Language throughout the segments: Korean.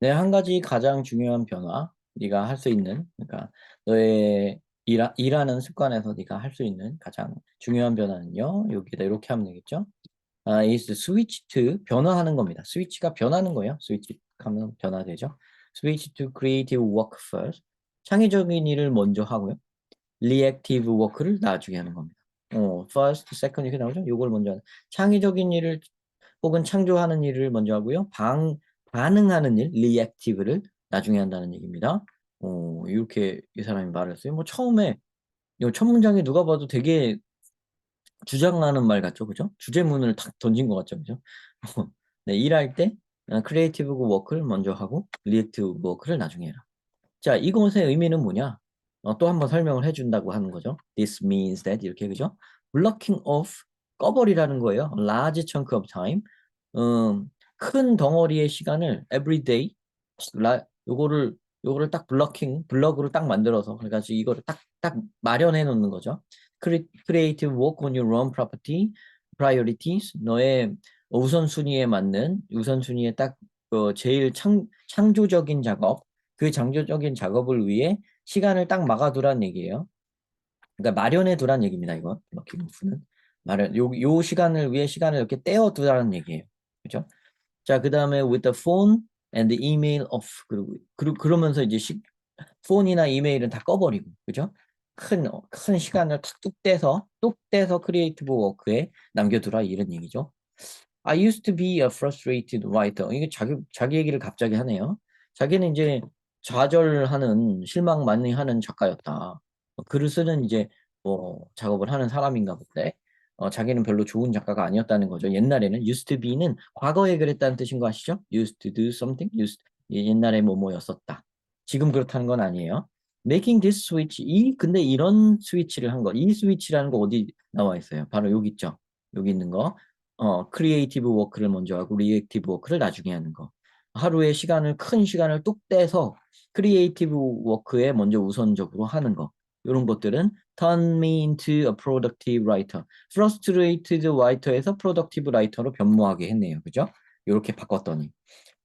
네, 한 가지 가장 중요한 변화, 네가 할 수 있는, 그러니까 너의 일하, 일하는 습관에서 네가 할 수 있는 가장 중요한 변화는요. 여기다 이렇게 하면 되겠죠? 아, is switch to 변화하는 겁니다. 스위치가 변하는 거예요. 스위치 하면 변화되죠. switch to creative work first. 창의적인 일을 먼저 하고요. reactive work를 나중에 하는 겁니다. 어, first, second 이렇게 나오죠? 요걸 먼저 하는. 창의적인 일을 혹은 창조하는 일을 먼저 하고요. 방, 반응하는 일, reactive를 나중에 한다는 얘기입니다. 어, 이렇게 이 사람이 말을 했어요. 뭐 처음에 이첫 문장에 누가 봐도 되게 주장하는 말 같죠, 그죠? 주제문을 탁 던진 것 같죠, 그죠? 네, 일할 때 크리에이티브 워크를 먼저 하고 리액티브 워크를 나중에 해라. 자, 이것의 의미는 뭐냐? 어, 또 한번 설명을 해준다고 하는 거죠. This means that 이렇게 그죠? Blocking off 꺼버리라는 거예요. Large chunk of time. 음, 큰 덩어리의 시간을 every day 라, 요거를 요거를 딱 블러킹 블럭으로 딱 만들어서 그래가지고 이거를 딱 딱 마련해 놓는 거죠. Creative work on your own property priorities 너의 우선순위에 맞는 우선순위에 딱 어, 제일 창, 창조적인 작업 그 창조적인 작업을 위해 시간을 딱 막아두란 얘기예요. 그러니까 마련해 두란 얘기입니다. 이거 럭키 루프는 마련 요, 요 시간을 위해 시간을 이렇게 떼어 두라는 얘기예요. 그죠? 자, 그 다음에 with the phone and the email off 그리고 그러, 그러면서 이제 시, 폰이나 이메일은 다 꺼버리고 그죠? 큰, 어, 큰 시간을 탁뚝 떼서 뚝 떼서 크리에이티브 워크에 남겨두라 이런 얘기죠. I used to be a frustrated writer. 이게 자기 자기 얘기를 갑자기 하네요. 자기는 이제 좌절하는 실망 많이 하는 작가였다. 글을 쓰는 이제 뭐 작업을 하는 사람인가 본데 어, 자기는 별로 좋은 작가가 아니었다는 거죠. 옛날에는 used to be는 과거에 그랬다는 뜻인 거 아시죠? used to do something, used 옛날에 뭐뭐였었다. 지금 그렇다는 건 아니에요. making this switch 이 근데 이런 스위치를 한 거, 이 스위치라는 거 어디 나와 있어요? 바로 여기 있죠. 여기 있는 거. 어, 크리에이티브 워크를 먼저 하고 리액티브 워크를 나중에 하는 거. 하루에 시간을 큰 시간을 뚝 떼서 크리에이티브 워크에 먼저 우선적으로 하는 거. 이런 것들은 turn me into a productive writer. frustrated writer에서 productive writer로 변모하게 했네요. 그죠? 이렇게 바꿨더니.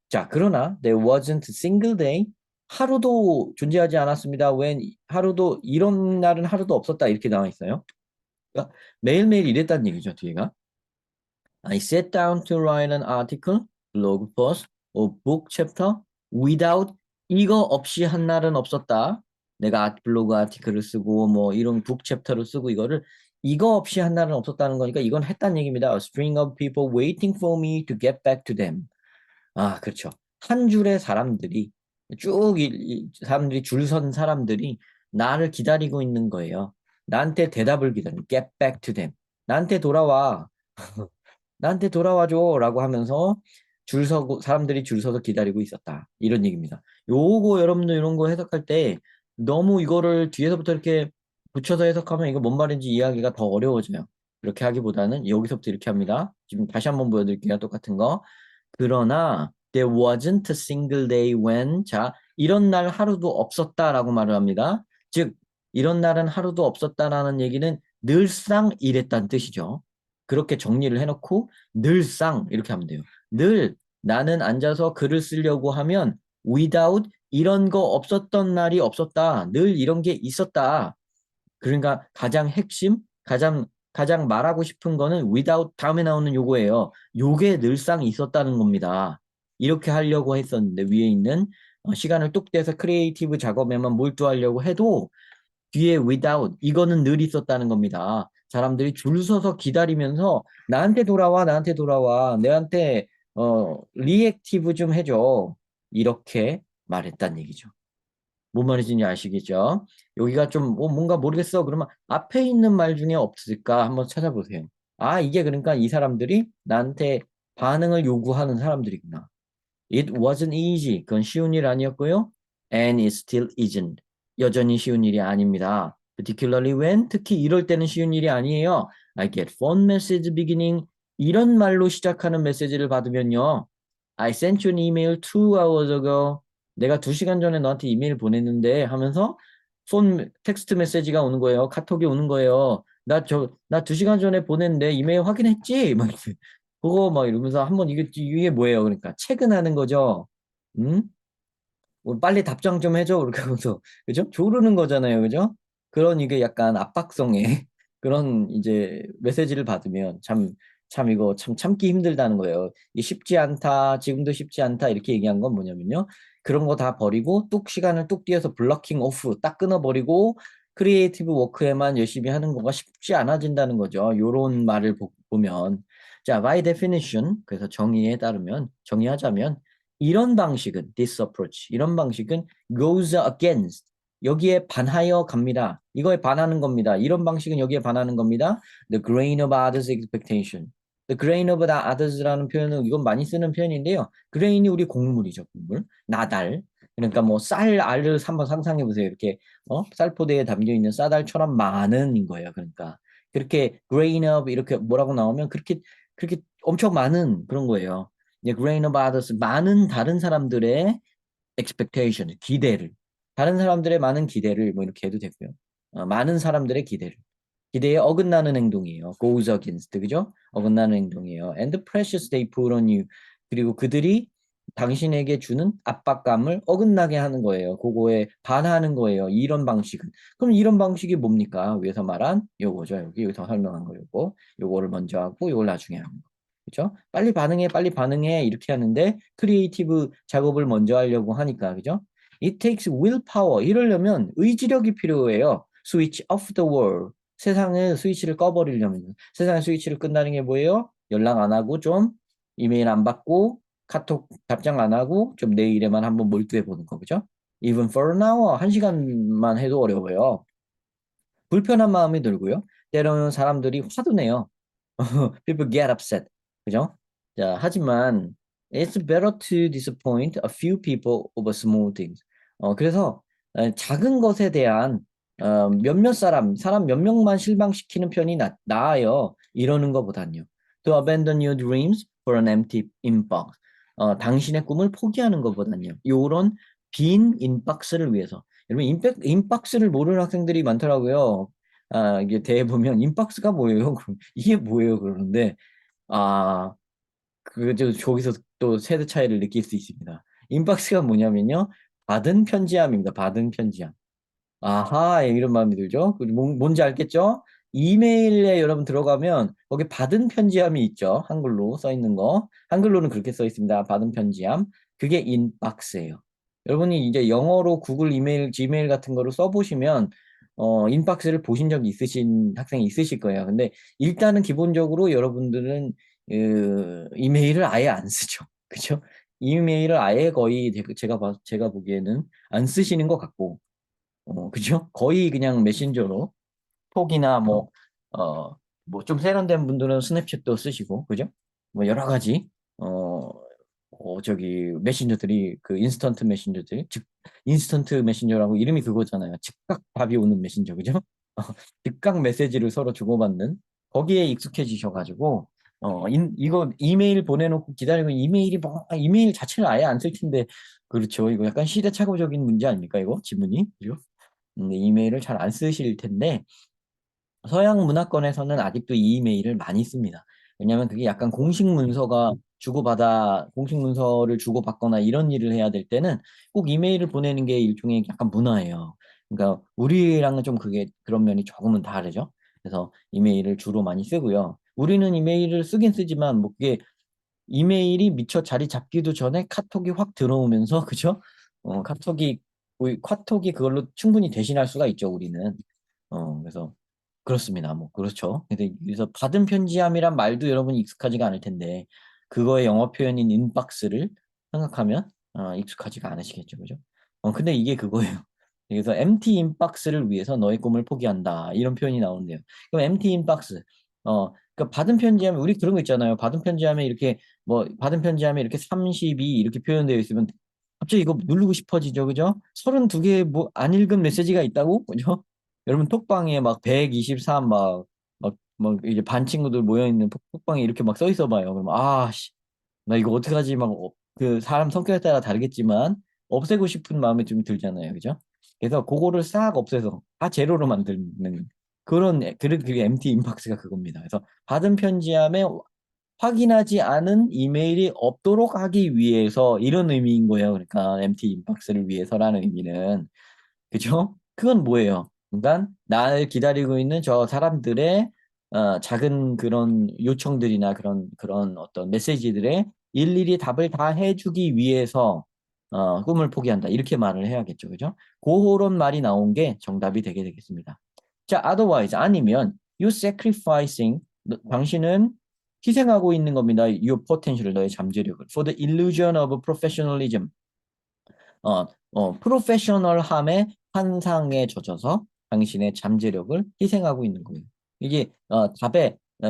자, 그러나 there wasn't a single day 하루도 존재하지 않았습니다. when 하루도 이런 날은 하루도 없었다 이렇게 나와 있어요. 그러니까 매일매일 이랬다는 얘기죠, 뒤에가. I sat down to write an article, blog post, or book chapter without 이거 없이 한 날은 없었다. 내가 블로그 아티클을 쓰고 뭐 이런 북 챕터를 쓰고 이거를 이거 없이 한 날은 없었다는 거니까 이건 했다는 얘기입니다. A string of people waiting for me to get back to them. 아, 그렇죠. 한 줄의 사람들이 쭉 이, 이 사람들이 줄 선 사람들이 나를 기다리고 있는 거예요. 나한테 대답을 기다리는 get back to them. 나한테 돌아와. 나한테 돌아와줘 라고 하면서 줄 서고 사람들이 줄 서서 기다리고 있었다. 이런 얘기입니다. 요거 여러분들 이런 거 해석할 때 너무 이거를 뒤에서부터 이렇게 붙여서 해석하면 이거 뭔 말인지 이해하기가 더 어려워져요. 이렇게 하기보다는 여기서부터 이렇게 합니다. 지금 다시 한번 보여드릴게요. 똑같은 거. 그러나 there wasn't a single day when 자 이런 날 하루도 없었다라고 말을 합니다. 즉 이런 날은 하루도 없었다라는 얘기는 늘상 이랬다는 뜻이죠. 그렇게 정리를 해놓고 늘상 이렇게 하면 돼요. 늘 나는 앉아서 글을 쓰려고 하면 without 이런 거 없었던 날이 없었다. 늘 이런 게 있었다. 그러니까 가장 핵심, 가장 가장 말하고 싶은 거는 without 다음에 나오는 요거예요. 요게 늘상 있었다는 겁니다. 이렇게 하려고 했었는데 위에 있는 어, 시간을 뚝 떼서 크리에이티브 작업에만 몰두하려고 해도 뒤에 without 이거는 늘 있었다는 겁니다. 사람들이 줄 서서 기다리면서 나한테 돌아와 나한테 돌아와 내한테 어 리액티브 좀 해줘 이렇게 말했단 얘기죠. 뭔 말인지 아시겠죠? 여기가 좀뭐 뭔가 모르겠어 그러면 앞에 있는 말 중에 없을까 한번 찾아보세요. 아 이게 그러니까 이 사람들이 나한테 반응을 요구하는 사람들이구나. It wasn't easy. 그건 쉬운 일 아니었고요. And it still isn't. 여전히 쉬운 일이 아닙니다. Particularly when 특히 이럴 때는 쉬운 일이 아니에요. I get phone message beginning 이런 말로 시작하는 메시지를 받으면요. I sent you an email two hours ago. 내가 두 시간 전에 너한테 이메일 보냈는데 하면서 폰 텍스트 메시지가 오는 거예요. 카톡이 오는 거예요. 나 저 나 두 시간 전에 보냈는데 이메일 확인했지? 막 그거 막 이러면서 한번 이게 이게 뭐예요? 그러니까 체근하는 거죠. 음? 뭐 빨리 답장 좀 해줘 그렇게 하면서 그죠? 조르는 거잖아요, 그죠? 그런 이게 약간 압박성의 그런 이제 메시지를 받으면 참 참 이거 참 참기 힘들다는 거예요. 이 쉽지 않다, 지금도 쉽지 않다 이렇게 얘기한 건 뭐냐면요. 그런 거 다 버리고 뚝 시간을 뚝 띄어서 블러킹 오프 딱 끊어버리고 크리에이티브 워크에만 열심히 하는 거가 쉽지 않아진다는 거죠. 요런 말을 보, 보면 자, by definition 그래서 정의에 따르면 정의하자면 이런 방식은 this approach 이런 방식은 goes against 여기에 반하여 갑니다. 이거에 반하는 겁니다. 이런 방식은 여기에 반하는 겁니다. The grain of others' expectation. The grain of the others라는 표현은 이건 많이 쓰는 표현인데요. grain이 우리 곡물이죠, 곡물. 나달. 그러니까 뭐 쌀, 알을 한번 상상해 보세요. 이렇게 어? 쌀포대에 담겨 있는 쌀알처럼 많은인 거예요. 그러니까 그렇게 grain of 이렇게 뭐라고 나오면 그렇게 그렇게 엄청 많은 그런 거예요. 이제 grain of others 많은 다른 사람들의 expectation 기대를 다른 사람들의 많은 기대를 뭐 이렇게 해도 되고요. 어, 많은 사람들의 기대를 기대에 어긋나는 행동이에요. goes against 그죠? 어긋나는 행동이에요. and the precious they put on you 그리고 그들이 당신에게 주는 압박감을 어긋나게 하는 거예요. 그거에 반하는 거예요. 이런 방식은. 그럼 이런 방식이 뭡니까? 위에서 말한 요거죠. 여기 여기서 설명한 거 요거. 요거를 먼저 하고 요걸 나중에 하는 거. 그죠? 빨리 반응해, 빨리 반응해 이렇게 하는데 크리에이티브 작업을 먼저 하려고 하니까 그죠? It takes willpower. 이러려면 의지력이 필요해요. Switch off the world. 세상의 스위치를 꺼버리려면 세상의 스위치를 끈다는 게 뭐예요? 연락 안 하고 좀 이메일 안 받고 카톡 답장 안 하고 좀 내 일에만 한번 몰두해 보는 거 그죠? Even for an hour 한 시간만 해도 어려워요. 불편한 마음이 들고요. 때로는 사람들이 화도 내요. People get upset. 그죠? 자, 하지만 it's better to disappoint a few people over small things. 어, 그래서 어, 작은 것에 대한 어, 몇몇 사람, 사람 몇 명만 실망시키는 편이 나, 나아요. 이러는 것보단요. To abandon your dreams for an empty inbox. 어, 당신의 꿈을 포기하는 것보단요. 요런 빈 인박스를 위해서. 여러분 인백, 인박스를 모르는 학생들이 많더라고요. 아, 이게 대회 보면 인박스가 뭐예요? 이게 뭐예요? 그러는데 아, 그, 저, 저기서 또 세대 차이를 느낄 수 있습니다. 인박스가 뭐냐면요. 받은 편지함입니다. 받은 편지함. 아하, 이런 마음이 들죠? 그 뭔- 뭔지 알겠죠? 이메일에 여러분 들어가면 거기 받은 편지함이 있죠. 한글로 써 있는 거. 한글로는 그렇게 써 있습니다. 받은 편지함. 그게 인박스예요. 여러분이 이제 영어로 구글 이메일, 지메일 같은 거를 써보시면 어, 인박스를 보신 적이 있으신 학생이 있으실 거예요. 근데 일단은 기본적으로 여러분들은 그, 이메일을 아예 안 쓰죠. 그죠? 이메일을 아예 거의 제가 봐, 제가 보기에는 안 쓰시는 것 같고, 어, 그죠? 거의 그냥 메신저로 톡이나 뭐, 어, 뭐 좀 세련된 분들은 스냅챗도 쓰시고, 그죠? 뭐 여러 가지, 어, 어, 저기 메신저들이 그 인스턴트 메신저들, 즉 인스턴트 메신저라고 이름이 그거잖아요. 즉각 답이 오는 메신저, 그죠? 어, 즉각 메시지를 서로 주고받는 거기에 익숙해지셔 가지고 어, 인, 이거 이메일 보내놓고 기다리고 이메일이 뭐 아, 이메일 자체를 아예 안 쓸 텐데 그렇죠. 이거 약간 시대착오적인 문제 아닙니까 이거 지문이 그죠? 근데 이메일을 잘 안 쓰실 텐데 서양 문화권에서는 아직도 이 이메일을 많이 씁니다. 왜냐하면 그게 약간 공식 문서가 주고받아 공식 문서를 주고받거나 이런 일을 해야 될 때는 꼭 이메일을 보내는 게 일종의 약간 문화예요. 그러니까 우리랑은 좀 그게 그런 면이 조금은 다르죠. 그래서 이메일을 주로 많이 쓰고요. 우리는 이메일을 쓰긴 쓰지만 뭐 그게 이메일이 미처 자리 잡기도 전에 카톡이 확 들어오면서 그죠? 어, 카톡이 우리 카톡이 그걸로 충분히 대신할 수가 있죠, 우리는. 어, 그래서 그렇습니다. 뭐 그렇죠. 근데 그래서 받은 편지함이란 말도 여러분이 익숙하지가 않을 텐데 그거의 영어 표현인 인박스를 생각하면 어, 익숙하지가 않으시겠죠, 그죠? 어, 근데 이게 그거예요. 그래서 empty 인박스를 위해서 너의 꿈을 포기한다 이런 표현이 나오는데요. 그럼 empty 인박스, 어, 그러니까 받은 편지함에 우리 그런 거 있잖아요. 받은 편지함에 이렇게 뭐 받은 편지함에 이렇게 32 이렇게 표현되어 있으면 갑자기 이거 누르고 싶어지죠, 그죠? 32개 뭐 안 읽은 메시지가 있다고, 그죠? 여러분 톡방에 막 123, 막, 막, 막 이제 반 친구들 모여 있는 톡방에 이렇게 막 써 있어 봐요. 그럼, 아, 씨, 나 이거 어떡하지? 막, 어, 그 사람 성격에 따라 다르겠지만, 없애고 싶은 마음이 좀 들잖아요. 그죠? 그래서 그거를 싹 없애서 다 제로로 만드는 그런, 그게 MT 인박스가 그겁니다. 그래서 받은 편지함에 확인하지 않은 이메일이 없도록 하기 위해서 이런 의미인 거예요. 그러니까 empty inbox를 위해서라는 의미는 그죠? 그건 뭐예요? 그러니까 날 기다리고 있는 저 사람들의 어, 작은 그런 요청들이나 그런 그런 어떤 메시지들에 일일이 답을 다 해주기 위해서 어, 꿈을 포기한다 이렇게 말을 해야겠죠, 그죠? 그런 말이 나온 게 정답이 되게 되겠습니다. 자, otherwise 아니면 you sacrificing 너- 당신은 희생하고 있는 겁니다. your potential 너의 잠재력을 for the illusion of professionalism 어, 어, 프로페셔널함의 환상에 젖어서 당신의 잠재력을 희생하고 있는 거예요. 이게 어, 답에 어,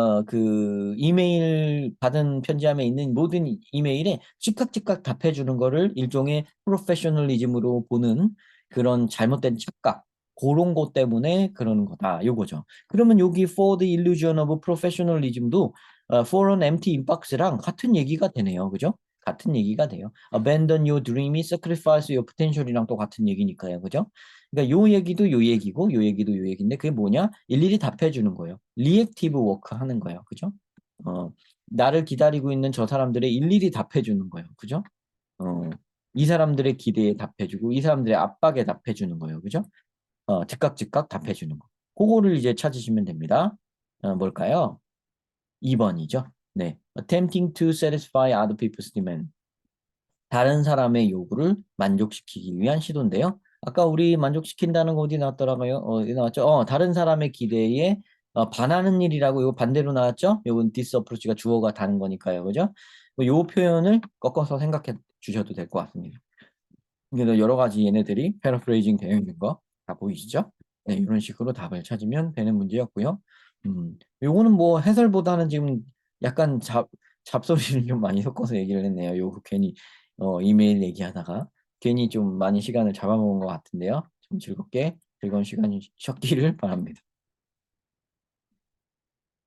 어, 그 이메일 받은 편지함에 있는 모든 이- 이메일에 즉각즉각 답해주는 거를 일종의 프로페셔널리즘으로 보는 그런 잘못된 착각 그런 것 때문에 그러는 거다 요거죠. 그러면 여기 for the illusion of professionalism도 어, for an empty inbox랑 같은 얘기가 되네요. 그죠? 같은 얘기가 돼요. Abandon your dream이 sacrifice your potential이랑 또 같은 얘기니까요. 그죠? 그러니까 요 얘기도 요 얘기고 요 얘기도 요 얘기인데 그게 뭐냐? 일일이 답해 주는 거예요. 리액티브 워크 하는 거예요. 그죠? 어, 나를 기다리고 있는 저 사람들의 일일이 답해 주는 거예요. 그죠? 어, 이 사람들의 기대에 답해 주고 이 사람들의 압박에 답해 주는 거예요. 그죠? 어, 즉각 즉각 답해 주는 거. 그거를 이제 찾으시면 됩니다. 어, 뭘까요? 2번이죠. 네. Attempting to satisfy other people's demand. 다른 사람의 요구를 만족시키기 위한 시도인데요. 아까 우리 만족시킨다는 거 어디 나왔더라고요? 어, 어디 나왔죠? 어, 다른 사람의 기대에 어, 반하는 일이라고 이거 반대로 나왔죠? 요건 this approach가 주어가 다른 거니까요. 그죠? 요 표현을 꺾어서 생각해 주셔도 될 것 같습니다. 여러 가지 얘네들이 패러프레이징 되어 있는 거 다 보이시죠? 네, 이런 식으로 답을 찾으면 되는 문제였고요. 음, 요거는 뭐 해설보다는 지금 약간 잡, 잡소리를 좀 많이 섞어서 얘기를 했네요. 요거 괜히 어, 이메일 얘기하다가 괜히 좀 많이 시간을 잡아먹은 것 같은데요. 좀 즐겁게 즐거운 시간이셨기를 바랍니다.